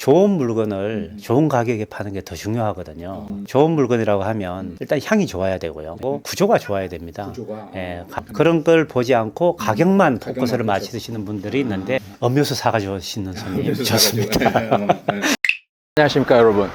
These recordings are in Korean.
좋은 물건을 좋은 가격에 파는 게 더 중요하거든요. 좋은 물건이라고 하면 일단 향이 좋아야 되고요. 뭐 구조가 좋아야 됩니다. 구조가. 예, 가- 그런 걸 보지 않고 가격만 포커스를. 맞추시는 분들이 있는데 음료수 사가지고 오시는 손님 좋습니다. 안녕하십니까 여러분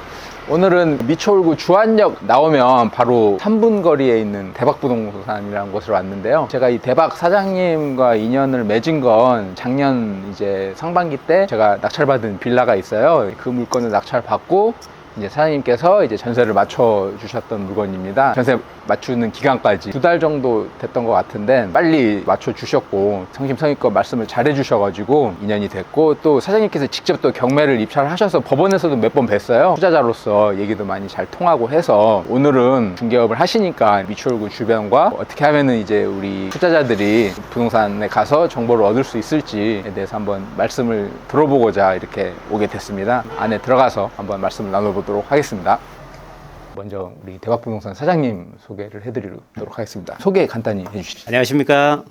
오늘은 미추홀구 주안역 나오면 바로 3분 거리에 있는 대박부동산이라는 곳을 왔는데요 제가 이 대박 사장님과 인연을 맺은 건 작년 이제 상반기 때 제가 낙찰받은 빌라가 있어요 그 물건을 낙찰받고 이제 사장님께서 이제 전세를 맞춰 주셨던 물건입니다. 전세 맞추는 기간까지 두 달 정도 됐던 것 같은데 빨리 맞춰 주셨고 성심성의껏 말씀을 잘해 주셔가지고 인연이 됐고 또 사장님께서 직접 또 경매를 입찰을 하셔서 법원에서도 몇 번 뵀어요. 투자자로서 얘기도 많이 잘 통하고 해서 오늘은 중개업을 하시니까 미추홀구 주변과 어떻게 하면은 이제 우리 투자자들이 부동산에 가서 정보를 얻을 수 있을지에 대해서 한번 말씀을 들어보고자 이렇게 오게 됐습니다. 안에 들어가서 한번 말씀을 나눠보도록 하겠습니다. 먼저 우리 대박부동산 사장님 소개를 해드리도록 하겠습니다. 소개 간단히 해주시죠. 안녕하십니까.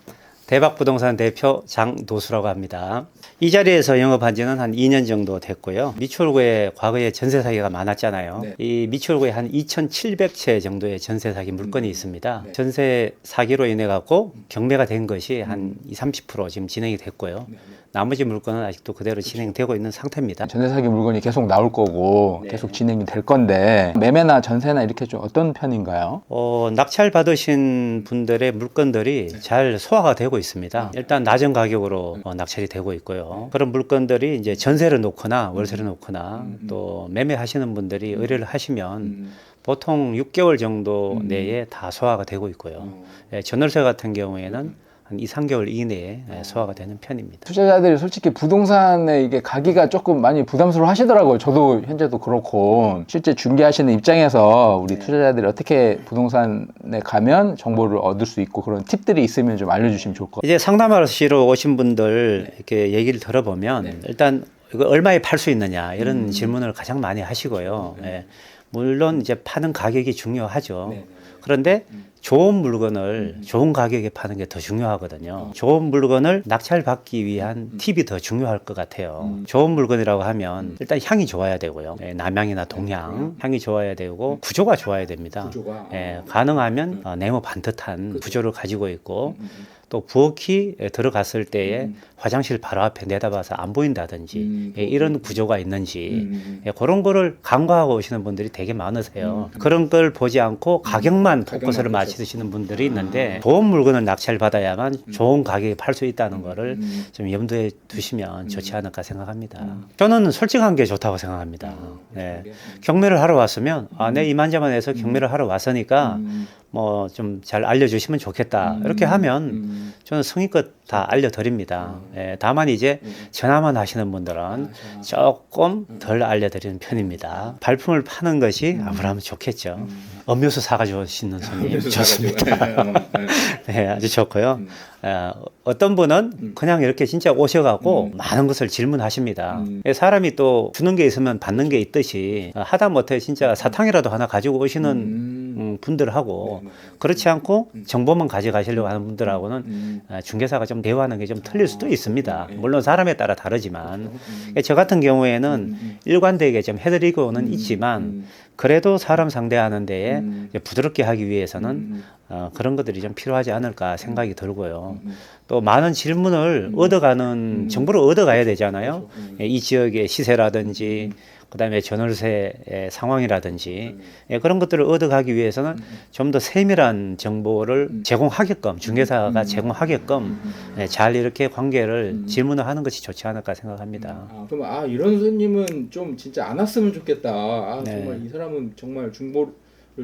대박부동산 대표 장도수라고 합니다. 이 자리에서 영업한 지는 한 2년 정도 됐고요. 미추홀구에 과거에 전세 사기가 많았잖아요. 네. 이 미추홀구에 한 2,700채 정도의 전세 사기 물건이 있습니다. 네. 전세 사기로 인해 갖고 경매가 된 것이 한 20, 30% 지금 진행이 됐고요. 네, 나머지 물건은 아직도 그대로 진행되고 있는 상태입니다. 전세 사기 물건이 계속 나올 거고 네. 계속 진행이 될 건데 매매나 전세나 이렇게 좀 어떤 편인가요? 어, 낙찰 받으신 분들의 물건들이 잘 소화가 되고 있습니다. 일단 낮은 가격으로 어, 낙찰이 되고 있고요. 그런 물건들이 이제 전세를 놓거나 월세를 놓거나 또 매매하시는 분들이 의뢰를 하시면 음. 보통 6개월 정도 내에 다 소화가 되고 있고요. 어. 예, 전월세 같은 경우에는 한 2, 3개월 이내에 예, 소화가 되는 편입니다. 투자자들이 솔직히 부동산에 이게 가기가 조금 많이 부담스러워 하시더라고요. 저도 현재도 그렇고 실제 중개하시는 입장에서 우리 투자자들이 어떻게 부동산에 가면 정보를 얻을 수 있고 그런 팁들이 있으면 좀 알려주시면 좋을 것 같아요. 이제 상담하시러 오신 분들 이렇게 얘기를 들어보면 일단 이거 얼마에 팔 수 있느냐 이런 질문을 가장 많이 하시고요. 예. 물론 이제 파는 가격이 중요하죠. 네, 네, 네. 그런데 좋은 물건을 좋은 가격에 파는 게 더 중요하거든요. 좋은 물건을 낙찰 받기 위한 팁이 더 중요할 것 같아요. 좋은 물건이라고 하면 일단 향이 좋아야 되고요. 예, 남향이나 동향 향이 좋아야 되고 구조가 좋아야 됩니다. 구조가. 예, 가능하면 어, 네모 반듯한 구조를 가지고 있고 음, 또 부엌이 들어갔을 때에 화장실 바로 앞에 내다봐서 안 보인다든지 음, 예, 이런 구조가 있는지 음. 예, 그런 거를 간과하고 오시는 분들이 되게 많으세요. 그런 걸 보지 않고 가격만 가격만 포커스를. 맞추시는 분들이 있는데 좋은 물건을 낙찰 받아야만 좋은 가격에 팔 수 있다는 거를 음. 좀 염두에 두시면 좋지 않을까 생각합니다. 저는 솔직한 게 좋다고 생각합니다. 네. 경매를 하러 왔으면 아, 내 이만저만 해서 경매를 하러 왔으니까 음. 뭐좀 잘 알려주시면 좋겠다. 이렇게 하면 음. 저는 성의껏 다 알려드립니다. 예, 다만 이제 전화만 하시는 분들은 조금 덜 알려드리는 편입니다. 발품을 파는 것이 아무래도 좋겠죠. 음료수 사가지고 오시는 손님 좋습니다. 네, 아주 좋고요. 어, 어떤 분은 그냥 이렇게 진짜 오셔갖고 많은 것을 질문하십니다. 음. 예, 사람이 또 주는 게 있으면 받는 게 있듯이 어, 하다못해 진짜 사탕이라도 하나 가지고 오시는 음. 음, 분들하고 네, 네. 그렇지 않고 정보만 가져가시려고 하는 분들하고는 음. 어, 중개사가 좀 대화하는 게 좀 틀릴 수도 있습니다. 물론 사람에 따라 다르지만 음. 예, 저 같은 경우에는 일관되게 좀 해드리고는 있지만 음. 그래도 사람 상대하는 데에 음. 부드럽게 하기 위해서는 음. 어, 그런 것들이 좀 필요하지 않을까 생각이 들고요. 음. 또 많은 질문을 얻어가는 정보를 얻어가야 되잖아요. 음. 예, 이 지역의 시세라든지 그다음에 전월세의 상황이라든지 예, 그런 것들을 얻어가기 위해서는 좀더 세밀한 정보를 제공하게끔 중개사가 제공하게끔 예, 잘 이렇게 관계를 질문을 하는 것이 좋지 않을까 생각합니다. 아, 그럼 아 이런 손님은 좀 진짜 안 왔으면 좋겠다. 아, 네. 정말 이 사람 은 정말 중보를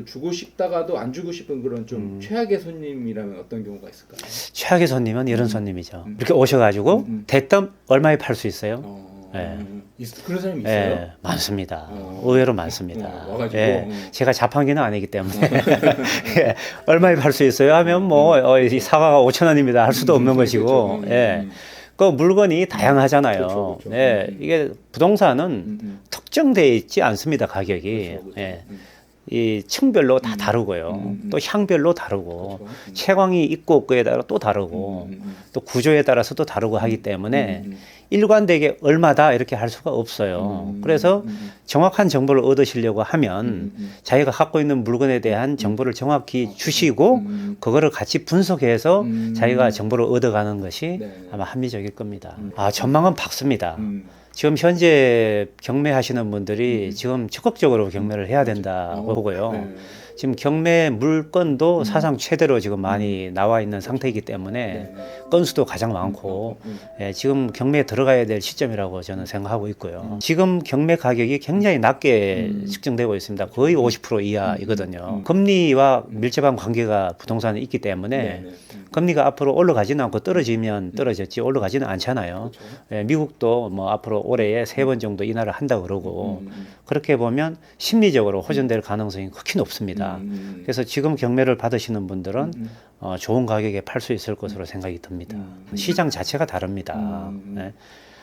주고 싶다가도 안 주고 싶은 그런 좀 음. 최악의 손님이라면 어떤 경우가 있을까요? 최악의 손님은 이런 손님이죠. 이렇게 오셔가지고 음, 음. 대뜸 얼마에 팔 수 있어요? 어, 네. 있- 그런 사람이 있어요? 예, 많습니다. 어. 의외로 많습니다. 어, 와가지고, 예, 어. 제가 자판기는 아니기 때문에 예, 얼마에 팔 수 있어요? 하면 뭐 어, 이 사과가 5천 원입니다. 할 수도 없는 것이고, 그렇죠. 음, 예, 음. 그 물건이 다양하잖아요. 그렇죠, 그렇죠. 예, 음. 이게 부동산은 음, 음. 특정돼 있지 않습니다. 가격이. 그렇죠, 그렇죠. 예. 음. 이 층별로 다 다르고요. 음, 음. 또 향별로 다르고 그렇죠. 음. 채광이 있고 없고에 따라 또 다르고 음, 음, 또 구조에 따라서 또 다르고 하기 때문에 음, 음. 일관되게 얼마다 이렇게 할 수가 없어요. 음, 그래서 음, 음. 정확한 정보를 얻으시려고 하면 음, 음. 자기가 갖고 있는 물건에 대한 정보를 정확히 주시고 음, 그거를 같이 분석해서 음. 자기가 정보를 얻어가는 것이 네. 아마 합리적일 겁니다. 음. 아 전망은 밝습니다. 음. 지금 현재 경매하시는 분들이 지금 적극적으로 경매를 해야 된다고 어, 보고요. 네. 지금 경매 물건도 사상 최대로 지금 많이 나와 있는 상태이기 때문에 네, 네. 건수도 가장 많고 음. 예, 지금 경매에 들어가야 될 시점이라고 저는 생각하고 있고요. 지금 경매 가격이 굉장히 낮게 음. 측정되고 있습니다. 거의 50% 이하이거든요. 금리와 밀접한 관계가 부동산에 있기 때문에 네, 네. 음. 금리가 앞으로 올라가지는 않고 떨어지면 떨어졌지 올라가지는 않잖아요. 그렇죠. 예, 미국도 뭐 앞으로 올해에 세 번 정도 인하를 한다 그러고 음, 음. 그렇게 보면 심리적으로 호전될 가능성이 극히 높습니다. 음, 음. 그래서 지금 경매를 받으시는 분들은 음. 어, 좋은 가격에 팔 수 있을 것으로 생각이 듭니다. 음. 시장 자체가 다릅니다. 음.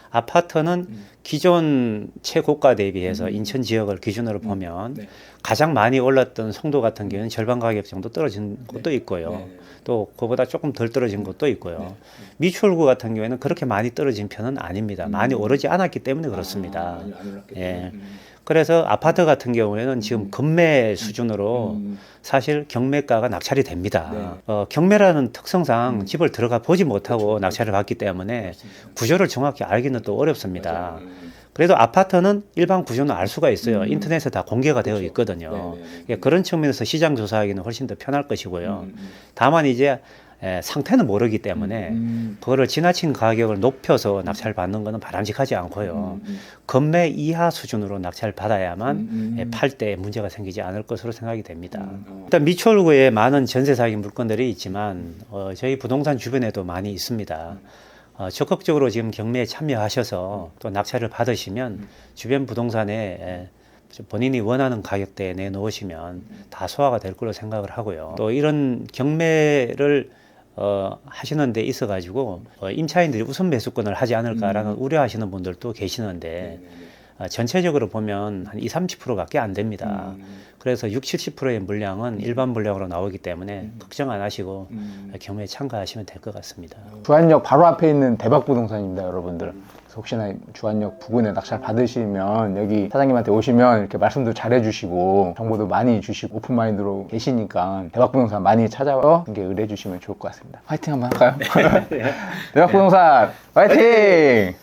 네. 아파트는 음. 기존 최고가 대비해서 음. 인천 지역을 기준으로 보면 네. 가장 많이 올랐던 송도 같은 경우는 절반 가격 정도 떨어진 곳도 있고요. 네. 또 그보다 조금 덜 떨어진 곳도 있고요. 네. 미추홀구 같은 경우에는 그렇게 많이 떨어진 편은 아닙니다. 많이 음. 오르지 않았기 때문에 그렇습니다. 아. 예. 음. 그래서 아파트 같은 경우에는 지금 금매 수준으로 음. 사실 경매가가 낙찰이 됩니다. 네. 어, 경매라는 특성상 음. 집을 들어가 보지 못하고 낙찰을 받기 때문에. 구조를 정확히 알기는 또 어렵습니다. 맞아요. 음. 그래도 아파트는 일반 구조는 알 수가 있어요. 음. 인터넷에 다 공개가 되어 그렇죠. 있거든요. 네, 네, 네. 예, 그런 측면에서 시장 조사하기는 훨씬 더 편할 것이고요. 음, 음. 다만 이제 에, 상태는 모르기 때문에 음. 그거를 지나친 가격을 높여서 낙찰 받는 것은 바람직하지 않고요. 음, 음. 금매 이하 수준으로 낙찰 받아야만 음, 음. 팔때 문제가 생기지 않을 것으로 생각이 됩니다. 음, 어. 일단 미추홀구에 많은 전세 사기 물건들이 있지만 어, 저희 부동산 주변에도 많이 있습니다. 어, 적극적으로 지금 경매에 참여하셔서 또 낙찰을 받으시면 주변 부동산에 에, 본인이 원하는 가격대에 내놓으시면 다 소화가 될 거로 생각을 하고요. 또 이런 경매를 어, 하시는 데 있어 가지고 어, 임차인들이 우선 매수권을 하지 않을까라는 우려하시는 분들도 계시는데 네, 네, 네. 어, 전체적으로 보면 한 2, 30%밖에 안 됩니다. 음. 그래서 60, 70%의 물량은 일반 물량으로 나오기 때문에 걱정 안 하시고 음. 경매에 참가하시면 될 것 같습니다. 주안역 바로 앞에 있는 대박 부동산입니다, 여러분들. 혹시나 주안역 부근에 낙찰 받으시면 여기 사장님한테 오시면 이렇게 말씀도 잘 해주시고 정보도 많이 주시고 오픈마인드로 계시니까 대박 부동산 많이 찾아와 이게 의뢰해 주시면 좋을 것 같습니다. 화이팅 한번 할까요? 대박 부동산 화이팅!